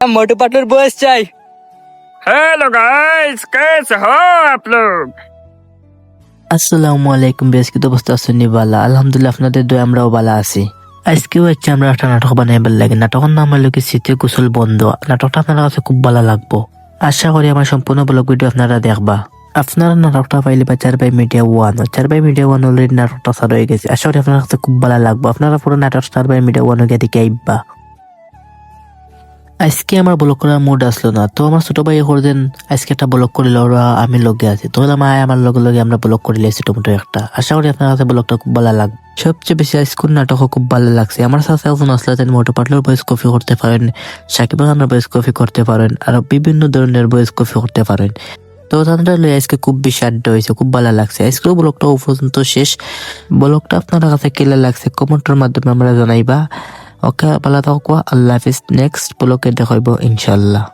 मोटू पाटलूर boys चाय hello guys कैसे हो आप लोग আসসালামু আলাইকুম বেশ কিন্তু অবস্থা আছেন বালা আলহামদুলিল্লাহ আপনাদের দয়া আমরাও বালা আছি আজকেও হচ্ছে আমরা একটা নাটক বানাইবার লাগে নাটকের নাম হলো কি স্মৃতি কুশল বন্ধ নাটকটা আপনার কাছে খুব ভালো লাগবো আশা করি আমার সম্পূর্ণ ব্লগ ভিডিও আপনারা দেখবা আপনারা নাটকটা পাইলে বা চার বাই মিডিয়া ওয়ান চার বাই মিডিয়া ওয়ান অলরেডি নাটকটা সার হয়ে গেছে আশা করি আপনার কাছে খুব ভালো লাগবে আপনারা পুরো নাটক চার বাই মিডিয়া ওয়ান গিয়ে দেখে আইবা আজকে আমার ব্লক করার মুড আসলো না। তো আমার ছোট ভাই করতেন আজকে একটা ব্লক করিল ওরা আমি লগে আছি। তো আয়, আমার লগে লগে আমরা ব্লক করিলে ছোটমোটো একটা। আশা করি আপনার কাছে ব্লকটা খুব ভালো লাগবে সবচেয়ে বেশি আজকুর নাটকও খুব ভালো লাগছে। আমার সাথে একজন আসলে তিনি মোটো পাটলার বয়েস কফি করতে পারেন। সাকিব খানের বয়েস কফি করতে পারেন, আর বিভিন্ন ধরনের বয়েস কফি করতে পারেন। তো তাদের লই আজকে খুব বেশি আড্ডা হয়েছে, খুব ভালো লাগছে। আজকেও ব্লকটা ও পর্যন্ত শেষ। ব্লকটা আপনার কাছে কেলে লাগছে? কমেন্টের মাধ্যমে আমরা জানাইবা। ওকে ভালো থাকুক আল্লাহ হাফিজ নেক্সট ব্লকে দেখাইব ইনশাল্লাহ